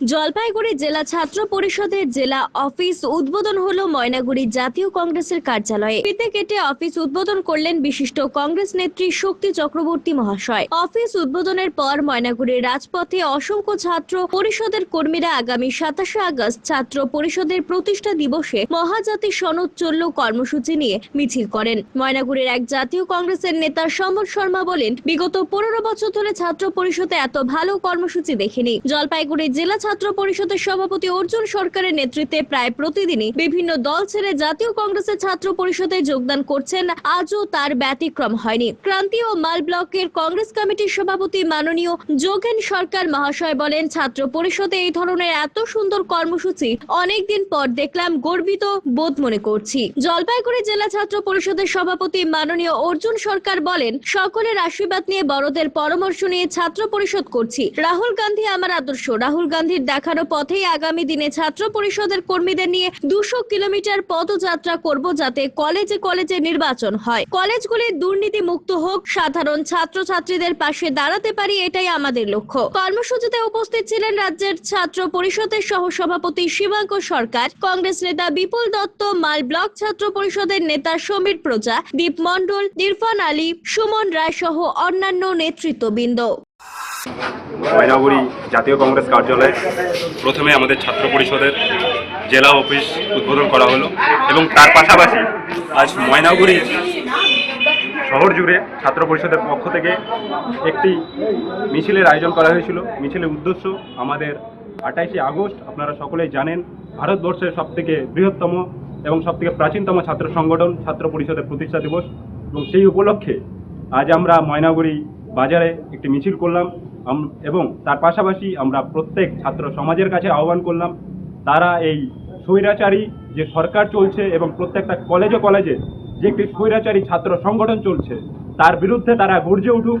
Jalpaiguri জেলা ছাত্র পরিষদের জেলা অফিস উদ্বোধন হলো ময়নাগুড়ি জাতীয় কংগ্রেসের কার্যালয়ে। ফিতে কেটে অফিস উদ্বোধন করলেন বিশিষ্ট কংগ্রেস নেত্রী শক্তি চক্রবর্তী মহাশয়। অফিস উদ্বোধনের পর ময়নাগুড়ির রাজপথে অসংখ্য ছাত্র পরিষদের কর্মীরা আগামী সাতাশে আগস্ট ছাত্র পরিষদের প্রতিষ্ঠা দিবসে মহাজাতি সনদ চলল কর্মসূচি নিয়ে মিছিল করেন। ময়নাগুড়ির এক জাতীয় কংগ্রেসের নেতা সম্বর শর্মা বলেন, বিগত পনেরো বছর ধরে ছাত্র পরিষদে এত ভালো কর্মসূচি দেখিনি। জলপাইগুড়ি জেলা ছাত্র পরিষদের সভাপতি অর্জুন সরকারের নেতৃত্বে প্রায় প্রতিদিনই বিভিন্ন দল ছেড়ে জাতীয় কংগ্রেসের ছাত্র পরিষদে যোগদান করছেন। আজও তার ব্যতিক্রম হয়নি। ক্রান্তি ও মাল ব্লকের কংগ্রেস কমিটির সভাপতি মাননীয় যোগেন সরকার মহাশয় বলেন, ছাত্র পরিষদে এই ধরনের এত সুন্দর কর্মসূচি অনেকদিন পর দেখলাম গর্বিত বোধ মনে করছি। জলপাইগুড়ি জেলা ছাত্র পরিষদের সভাপতি মাননীয় অর্জুন সরকার বলেন, সকলের আশীর্বাদ নিয়ে বড়দের পরামর্শ নিয়ে ছাত্র পরিষদ করছি। রাহুল গান্ধী আমার আদর্শ। রাহুল গান্ধীর দেখানো পথেই আগামী দিনে ছাত্র পরিষদের কর্মীদের নিয়ে দুশো কিলোমিটার পদযাত্রা করব যাতে কলেজে কলেজে নির্বাচন হয়। কলেজগুলি দুর্নীতি মুক্ত হোক, সাধারণ ছাত্রছাত্রীদের পাশে দাঁড়াতে পারি, এটাই আমাদের লক্ষ্য। কর্মসূচিতে উপস্থিত ছিলেন রাজ্যের ছাত্র পরিষদের সহ সভাপতি শিবাঙ্ক সরকার, কংগ্রেস নেতা বিপুল দত্ত, মাল ব্লক ছাত্র পরিষদের নেতা সমীর প্রজা, দীপ মণ্ডল, ইরফান আলী, সুমন রায় সহ অন্যান্য নেতৃত্ববৃন্দ। ময়নাগুড়ি জাতীয় কংগ্রেস কার্যালয়ে প্রথমে আমাদের ছাত্র পরিষদের জেলা অফিস উদ্বোধন করা হলো এবং তার পাশাপাশি আজ ময়নাগুড়ি শহর জুড়ে ছাত্র পরিষদের পক্ষ থেকে একটি মিছিলের আয়োজন করা হয়েছিল। মিছিলের উদ্দেশ্য আমাদের আঠাইশে আগস্ট, আপনারা সকলেই জানেন, ভারতবর্ষের সবথেকে বৃহত্তম এবং সবথেকে প্রাচীনতম ছাত্র সংগঠন, ছাত্র পরিষদের প্রতিষ্ঠা দিবস। এবং সেই উপলক্ষে আজ আমরা ময়নাগুড়ি বাজারে একটি মিছিল করলাম। এবং তার পাশাপাশি আমরা প্রত্যেক ছাত্র সমাজের কাছে আহ্বান করলাম, তারা এই স্বৈরাচারী যে সরকার চলছে এবং প্রত্যেকটা কলেজে কলেজে যে একটি স্বৈরাচারী ছাত্র সংগঠন চলছে, তার বিরুদ্ধে তারা গর্জে উঠুক।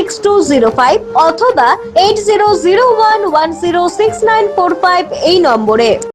two five অথবা এইট নাইন ফাইভ এই নম্বরে।